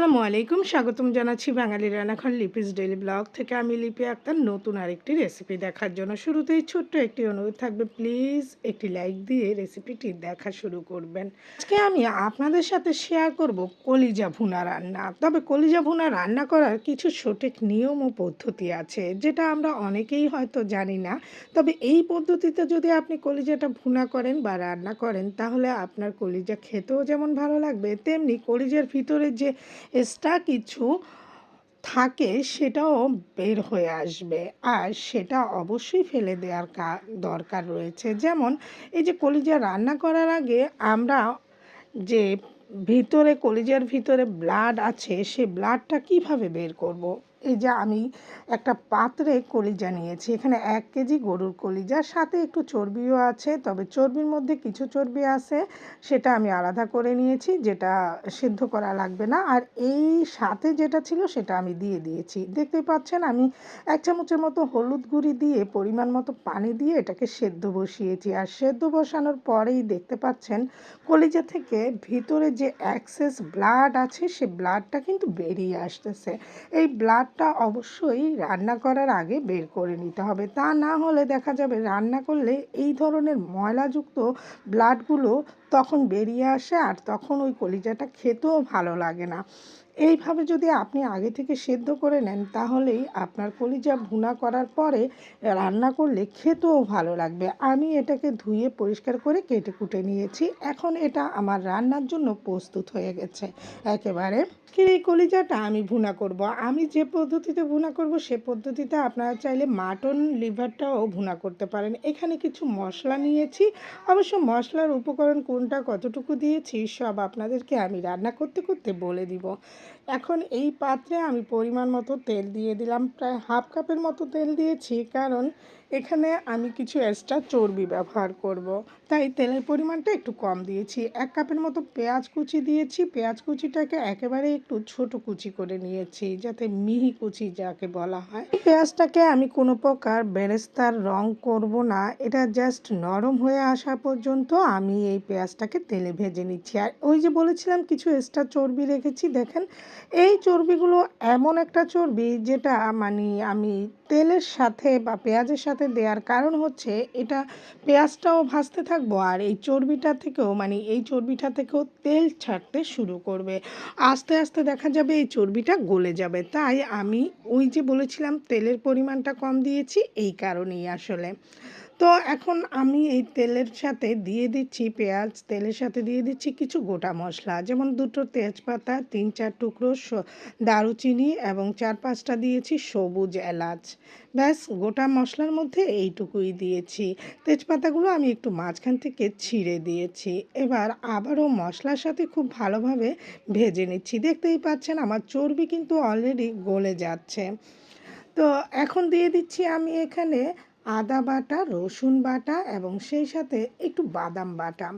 আসসালামু আলাইকুম। স্বাগতম জানাচ্ছি বাঙালি রান্নাঘর লিপিস ডেলি ব্লগ থেকে। আমি লিপি আক্তার। নতুন আরেকটি রেসিপি দেখার জন্য শুরুতেই ছোট্ট একটি অনুরোধ থাকবে। প্লিজ একটি লাইক দিয়ে রেসিপিটি দেখা শুরু করবেন। আজকে আমি আপনাদের সাথে শেয়ার করব কলিজা ভুনা রান্না। তবে কলিজা ভুনা রান্না করার কিছু সঠিক নিয়ম ও পদ্ধতি আছে, যেটা আমরা অনেকেই হয়তো জানি না। তবে এই পদ্ধতিতে যদি আপনি কলিজাটা ভুনা করেন বা রান্না করেন, তাহলে আপনার কলিজা খেতেও যেমন ভালো লাগবে, তেমনি কলিজার ভিতরে যে এক্সট্রা কিছু থাকে সেটাও বের হয়ে আসবে আর সেটা অবশ্যই ফেলে দেওয়ার দরকার রয়েছে যেমন এই যে কলিজা রান্না করার আগে আমরা যে ভিতরে, কলিজার ভিতরে ব্লাড আছে, সে ব্লাডটা কীভাবে বের করব। এই যে আমি একটা পাত্রে কলিজা নিয়েছি, এখানে এক কেজি গরুর কলিজা, সাথে একটু চর্বিও আছে, তবে চর্বির মধ্যে কিছু চর্বি আছে, সেটা আমি আলাদা করে নিয়েছি, যেটা সিদ্ধ করা লাগবে না, আর এই সাথে যেটা ছিল সেটা আমি দিয়ে দিয়েছি। দেখতে পাচ্ছেন, আমি এক চামচের মতো হলুদ গুঁড়ি দিয়ে পরিমাণ মতো পানি দিয়ে এটাকে সেদ্ধ বসিয়েছি, আর সেদ্ধ বসানোর পরেই দেখতে পাচ্ছেন, কলিজা থেকে ভিতরে যে অ্যাক্সেস ব্লাড আছে, সে ব্লাডটা কিন্তু বেরিয়ে আসতেছে। এই ব্লাড ভাতটা অবশ্যই রান্না করার আগে বের করে নিতে হবে। তা না হলে দেখা যাবে রান্না করলে এই ধরনের ময়লাযুক্ত ব্লাডগুলো তখন বেরিয়ে আসে আর তখন ওই কলিজাটা খেতেও ভালো লাগে না। এইভাবে যদি আপনি আগে থেকে সেদ্ধ করে নেন, তাহলেই আপনার কলিজা ভুনা করার পরে রান্না করলে খেতেও ভালো লাগবে। আমি এটাকে ধুয়ে পরিষ্কার করে কেটে কুটে নিয়েছি। এখন এটা আমার রান্নার জন্য প্রস্তুত হয়ে গেছে। একেবারে এই কলিজাটা আমি ভুনা করব? আমি যে পদ্ধতিতে ভুনা করব, সে পদ্ধতিতে আপনারা চাইলে মাটন লিভারটাও ভুনা করতে পারেন। এখানে কিছু মশলা নিয়েছি। অবশ্য মশলার উপকরণ কোনটা কতটুকু দিয়েছি, সব আপনাদেরকে আমি রান্না করতে করতে বলে দিব। এখন এই পাত্রে আমি পরিমাণ মতো তেল দিয়ে দিলাম। প্রায় হাফ কাপের মতো তেল দিয়েছি, কারণ এখানে আমি কিছু এক্সট্রা চর্বি ব্যবহার করব। তাই তেলের পরিমাণটা একটু কম দিয়েছি। এক কাপের মতো পেঁয়াজ কুচি দিয়েছি। পেঁয়াজ কুচিটাকে একেবারে একটু ছোট কুচি করে নিয়েছি, যাতে মিহি কুচি যাকে বলা হয়। পেঁয়াজটাকে আমি কোনো প্রকার বেরেস্তার রং করব না। এটা জাস্ট নরম হয়ে আসা পর্যন্ত আমি এই পেঁয়াজটাকে তেলে ভেজে নিচ্ছি। আর ওই যে বলেছিলাম কিছু এক্সট্রা চর্বি রেখেছি, দেখেন এই চর্বিগুলো এমন একটা চর্বি যেটা মানে আমি তেলের সাথে বা পেঁয়াজের সাথে দেওয়ার কারণ হচ্ছে এটা পেঁয়াজটাও ভাজতে থাকব আর এই চর্বিটা থেকেও মানে এই চর্বিটা থেকেও তেল ছাড়তে শুরু করবে। আস্তে আস্তে দেখা যাবে এই চর্বিটা গলে যাবে। তাই আমি ওই যে বলেছিলাম, তেলের পরিমাণটা কম দিয়েছি, এই কারণেই আসলে। তো এখন আমি এই তেলের সাথে দিয়ে দিচ্ছি পেঁয়াজ, তেলের সাথে দিয়ে দিচ্ছি কিছু গোটা মশলা, যেমন দুটো তেজপাতা, তিন চার টুকরো দারুচিনি এবং চার পাঁচটা দিয়েছি সবুজ এলাচ। ব্যাস, গোটা মশলার মধ্যে এইটুকুই দিয়েছি। তেজপাতাগুলো আমি একটু মাঝখান থেকে ছিঁড়ে দিয়েছি। এবার আবারও মশলার সাথে খুব ভালোভাবে ভেজে নিচ্ছি। দেখতেই পাচ্ছেন আমার চর্বি কিন্তু অলরেডি গলে যাচ্ছে। তো এখন দিয়ে দিচ্ছি আমি এখানে আদা বাটা রসুন বাটা এবং সেই সাথে একটু বাদাম বাটা।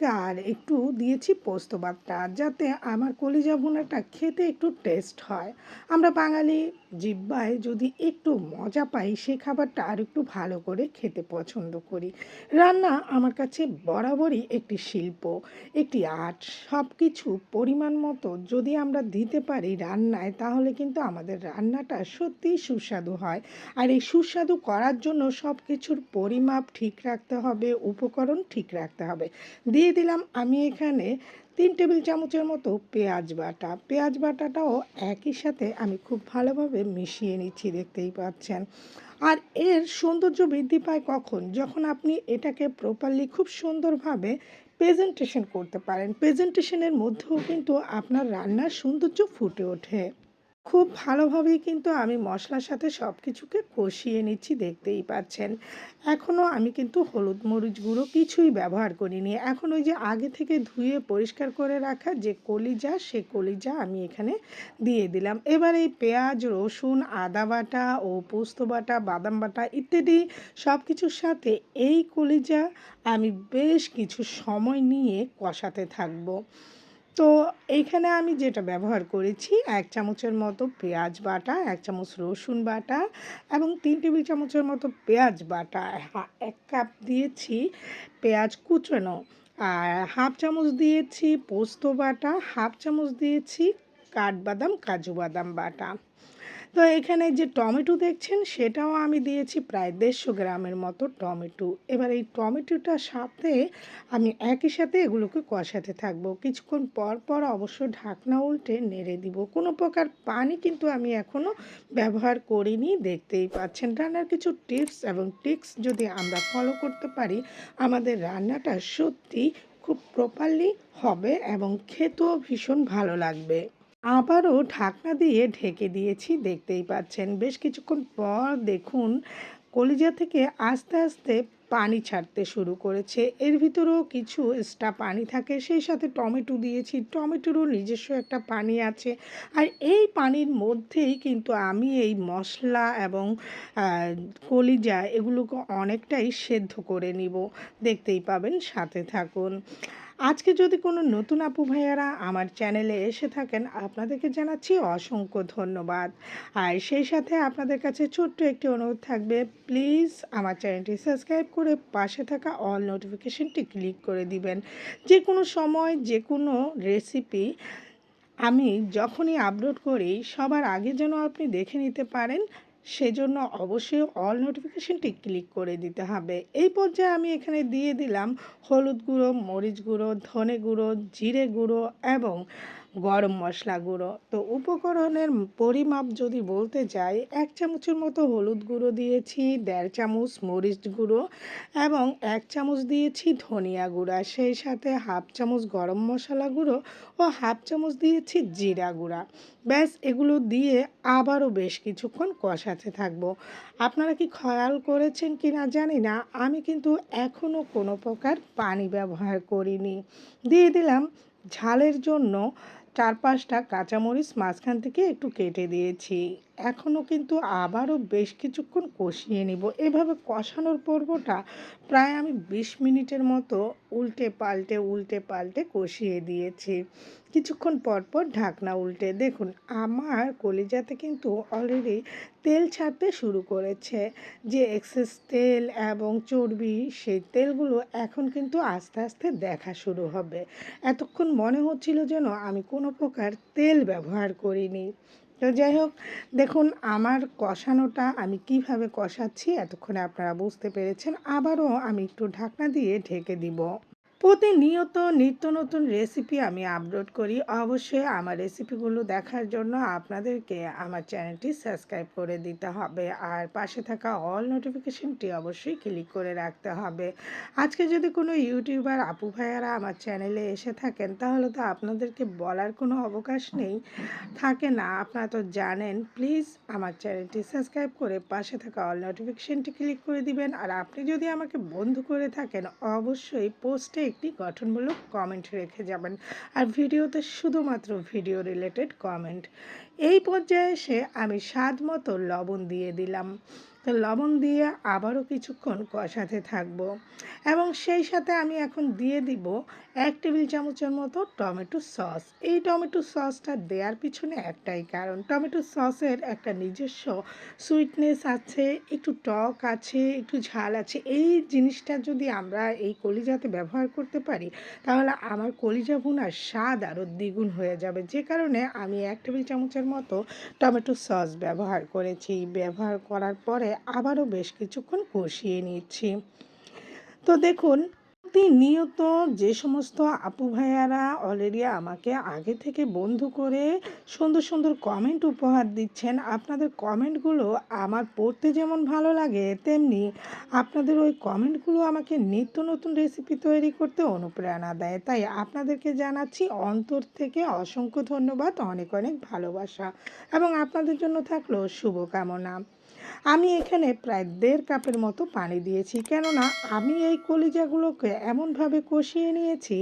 আর একটু দিয়েছি পোস্ত বাটা যাতে আমার কলিজা ভুনাটা খেতে একটু টেস্ট হয়। আমরা বাঙালি জিব্বায় যদি একটু মজা পাই সেই খাবারটা আর একটু ভালো করে খেতে পছন্দ করি। রান্না আমার কাছে বরাবরই একটি শিল্প, একটি আর্ট সব কিছু পরিমাণ মতো যদি আমরা দিতে পারি রান্নায়, তাহলে কিন্তু আমাদের রান্নাটা সত্যিই সুস্বাদু হয়। আর এই সুস্বাদু করার জন্য সব কিছুর পরিমাপ ঠিক রাখতে হবে, উপকরণ ঠিক রাখতে হবে। দিয়ে দিলাম। আমি এখানে তিন টেবিল চামচের মতো পেঁয়াজ বাটা। পেঁয়াজ বাটাটাও একই সাথে আমি খুব ভালোভাবে মিশিয়ে নিচ্ছি, দেখতেই পাচ্ছেন। আর এর সৌন্দর্য বৃদ্ধি পায় কখন? যখন আপনি এটাকে প্রপারলি খুব সুন্দরভাবে প্রেজেন্টেশন করতে পারেন। প্রেজেন্টেশনের মধ্যেও কিন্তু আপনার রান্নার সৌন্দর্য ফুটে ওঠে। খুব ভালোভাবেই কিন্তু আমি মশলার সাথে সব কিছুকে কষিয়ে নিচ্ছি, দেখতেই পাচ্ছেন। এখনও আমি কিন্তু হলুদ মরিচ গুঁড়ো কিছুই ব্যবহার করিনি। এখন ওই যে আগে থেকে ধুয়ে পরিষ্কার করে রাখা যে কলিজা, সে কলিজা আমি এখানে দিয়ে দিলাম। এবার এই পেঁয়াজ, রসুন, আদা বাটা ও পোস্ত বাটা, বাদাম বাটা ইত্যাদি সব কিছুর সাথে এই কলিজা আমি বেশ কিছু সময় নিয়ে কষাতে থাকব। তো এইখানে আমি যেটা ব্যবহার করেছি, এক চামচের মতো পেঁয়াজ বাটা, এক চামচ রসুন বাটা এবং তিন টেবিল চামচের মতো পেঁয়াজ বাটা। এক কাপ দিয়েছি পেঁয়াজ কুচনো। আর হাফ চামচ দিয়েছি পোস্ত বাটা, হাফ চামচ দিয়েছি কাঠবাদাম, কাজু বাদাম বাটা। তো এখানে যে টমেটো দেখছেন, সেটাও আমি দিয়েছি প্রায় দেড়শো গ্রামের মতো টমেটো। এবার এই টমেটোটার সাথে আমি একই সাথে এগুলোকে কষাতে থাকব। কিছুক্ষণ পর পর অবশ্য ঢাকনা উল্টে নেড়ে দিব। কোনো প্রকার পানি কিন্তু আমি এখনও ব্যবহার করিনি, দেখতেই পাচ্ছেন। রান্নার কিছু টিপস এবং ট্রিক্স যদি আমরা ফলো করতে পারি, আমাদের রান্নাটা সত্যি খুব প্রপারলি হবে এবং খেতেও ভীষণ ভালো লাগবে। আবারও ঢাকনা দিয়ে ঢেকে দিয়েছি, দেখতেই পাচ্ছেন। বেশ কিছুক্ষণ পর দেখুন, কলিজা থেকে আস্তে আস্তে পানি ছাড়তে শুরু করেছে। এর ভিতরেও কিছু এক্সট্রা পানি থাকে, সেই সাথে টমেটো দিয়েছি। টমেটোরও নিজস্ব একটা পানি আছে। আর এই পানির মধ্যেই কিন্তু আমি এই মশলা এবং কলিজা এগুলোকে অনেকটাই সেদ্ধ করে নিব। দেখতেই পাবেন, সাথে থাকুন। আজকে যদি কোনো নতুন আপু ভাইয়ারা আমার চ্যানেলে এসে থাকেন, আপনাদেরকে জানাচ্ছি অসংখ্য ধন্যবাদ। আর সেই সাথে আপনাদের কাছে ছোট্ট একটি অনুরোধ থাকবে, প্লিজ আমার চ্যানেলটি সাবস্ক্রাইব করে পাশে থাকা অল নোটিফিকেশনটি ক্লিক করে দিবেন। যে কোনো সময় যে কোনো রেসিপি আমি যখনই আপলোড করি, সবার আগে যেন আপনি দেখে নিতে পারেন, সেজন্য অবশ্যই অল নোটিফিকেশনটি ক্লিক করে দিতে হবে। এই পর্যায়ে আমি এখানে দিয়ে দিলাম হলুদ গুঁড়ো, মরিচ গুঁড়ো, ধনে গুঁড়ো, জিরে গুঁড়ো এবং গরম মশলা গুঁড়ো। তো উপকরণের পরিমাপ যদি বলতে যাই, এক চামচের মতো হলুদ গুঁড়ো দিয়েছি, দেড় চামচ মরিচ গুঁড়ো এবং এক চামচ দিয়েছি ধনিয়া গুঁড়া। সেই সাথে হাফ চামচ গরম মশলা গুঁড়ো ও হাফ চামচ দিয়েছি জিরা গুঁড়া। ব্যাস, এগুলো দিয়ে আবারও বেশ কিছুক্ষণ কষাতে থাকব। আপনারা কি খয়াল করেছেন কি না জানি না, আমি কিন্তু এখনও কোনো প্রকার পানি ব্যবহার করিনি। দিয়ে দিলাম ঝালের জন্য চার পাঁচটা কাঁচামরিচ মাঝখান থেকে একটু কেটে দিয়েছি। এখনও কিন্তু আবারও বেশ কিছুক্ষণ কষিয়ে নিব। এভাবে কষানোর পর্বটা প্রায় আমি বিশ মিনিটের মতো উল্টে পাল্টে উল্টে পাল্টে কষিয়ে দিয়েছি। কিছুক্ষণ পর পর ঢাকনা উল্টে। দেখুন, আমার কলিজাতে কিন্তু অলরেডি তেল ছাড়তে শুরু করেছে। যে এক্সেস তেল এবং চর্বি, সেই তেলগুলো এখন কিন্তু আস্তে আস্তে দেখা শুরু হবে। এতক্ষণ মনে হচ্ছিল যেন আমি কোনো প্রকার তেল ব্যবহার করিনি। তো যাই হোক, দেখুন আমার কষানোটা আমি কীভাবে কষাচ্ছি এতক্ষণে আপনারা বুঝতে পেরেছেন। আবারও আমি একটু ঢাকনা দিয়ে ঢেকে দিব। প্রতিনিয়ত নিত্য নতুন রেসিপি আমি আপলোড করি। অবশ্যই আমার রেসিপিগুলো দেখার জন্য আপনাদেরকে আমার চ্যানেলটি সাবস্ক্রাইব করে দিতে হবে। আর পাশে থাকা অল নোটিফিকেশনটি অবশ্যই ক্লিক করে রাখতে হবে। আজকে যদি কোনো ইউটিউবার আপু ভাইয়ারা আমার চ্যানেলে এসে থাকেন, তাহলে তো আপনাদেরকে বলার কোনো অবকাশ নেই। থাকে না, আপনারা তো জানেন। প্লিজ আমার চ্যানেলটি সাবস্ক্রাইব করে পাশে থাকা অল নোটিফিকেশনটি ক্লিক করে দিবেন। আর আপনি যদি আমাকে বন্ধু করে থাকেন, অবশ্যই পোস্টে একটি গঠনমূলক কমেন্ট রেখে যাবেন। আর ভিডিওতে শুধুমাত্র ভিডিও রিলেটেড কমেন্ট এই পর্যায়ে এসে আমি স্বাদ মতো লবণ দিয়ে দিলাম। তো লবণ দিয়ে আবারও কিছুক্ষণ কষাতে থাকব। এবং সেই সাথে আমি এখন দিয়ে দিব এক টেবিল চামচের মতো টমেটো সস। এই টমেটো সসটা দেওয়ার পিছনে একটাই কারণ, টমেটো সসের একটা নিজস্ব সুইটনেস আছে, একটু টক আছে, একটু ঝাল আছে। এই জিনিসটা যদি আমরা এই কলিজাতে ব্যবহার করতে পারি, তাহলে আমার কলিজা ভুনার স্বাদ আরও দ্বিগুণ হয়ে যাবে। যে কারণে আমি এক টেবিল চামচের মতো টমেটো সস ব্যবহার করেছি। ব্যবহার করার পরে আবারও বেশ কিছুক্ষণ কষিয়ে নিচ্ছি। তো দেখুন, প্রতিনিয়ত যে সমস্ত আপু ভাইয়ারা অলরেডি আমাকে আগে থেকে বন্ধু করে সুন্দর সুন্দর কমেন্ট উপহার দিচ্ছেন, আপনাদের কমেন্টগুলো আমার পড়তে যেমন ভালো লাগে, তেমনি আপনাদের ওই কমেন্টগুলো আমাকে নিত্য নতুন রেসিপি তৈরি করতে অনুপ্রেরণা দেয়। তাই আপনাদেরকে জানাচ্ছি, অন্তর থেকে অসংখ্য ধন্যবাদ, অনেক অনেক ভালোবাসা এবং আপনাদের জন্য থাকল শুভকামনা। আমি এখানে প্রায় দেড় কাপের মতো পানি দিয়েছি, কেননা আমি এই কলিজাগুলোকে এমনভাবে কষিয়ে নিয়েছি,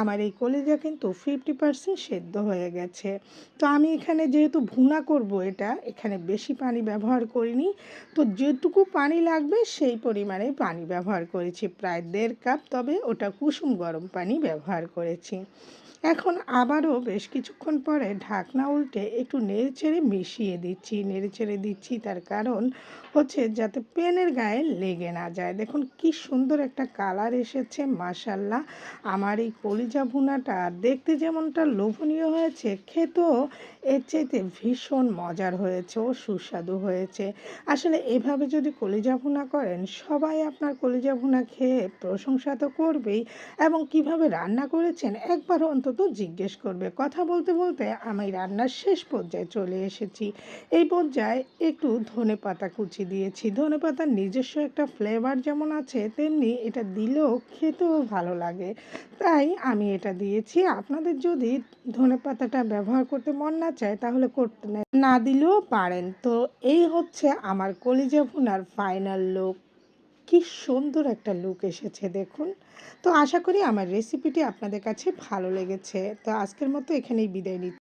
আমার এই কলিজা কিন্তু ফিফটি পার্সেন্ট সেদ্ধ হয়ে গেছে। তো আমি এখানে যেহেতু ভুনা করব এটা, এখানে বেশি পানি ব্যবহার করিনি। তো যেটুকু পানি লাগবে সেই পরিমাণে পানি ব্যবহার করেছি, প্রায় দেড় কাপ, তবে ওটা কুসুম গরম পানি ব্যবহার করেছি। এখন আবারও বেশ কিছুক্ষণ পরে ঢাকনা উল্টে একটু নেড়েচেড়ে মিশিয়ে দিচ্ছি, নেড়েচেড়ে দিচ্ছি। তার কারণ হচ্ছে যাতে পেনের গায়ে লেগে না যায়। দেখুন কি সুন্দর একটা কালার এসেছে মাসাল্লাহ আমার এই কলিজা ভুনাটা দেখতে যেমনটা লোভনীয় হয়েছে, খেতেও এর চাইতে ভীষণ মজার হয়েছে ও সুস্বাদু হয়েছে। আসলে এভাবে যদি কলিজা ভুনা করেন, সবাই আপনার কলিজা ভুনা খেয়ে প্রশংসা তো করবেই। এবং কীভাবে রান্না করেছেন, একবার অন্তত জিজ্ঞেস করবে। কথা বলতে বলতে আমি রান্নার শেষ পর্যায়ে চলে এসেছি। এই পর্যায়ে একটু ধনে পাতা কুচি দিয়েছি। ধনে পাতার নিজস্ব একটা ফ্লেভার যেমন আছে, তেমনি এটা দিলেও খেতেও ভালো লাগে। তাই আমি এটা দিয়েছি। আপনাদের যদি ধনে পাতাটা ব্যবহার করতে মন না চায়, তাহলে করতে না দিলেও পারেন। তো এই হচ্ছে আমার কলিজা ভুনার ফাইনাল লুক কি সুন্দর একটা লুক এসেছে দেখুন। তো আশা করি আমার রেসিপিটি আপনাদের কাছে ভালো লেগেছে। তো আজকের মতো এখানেই বিদায় নিচ্ছি।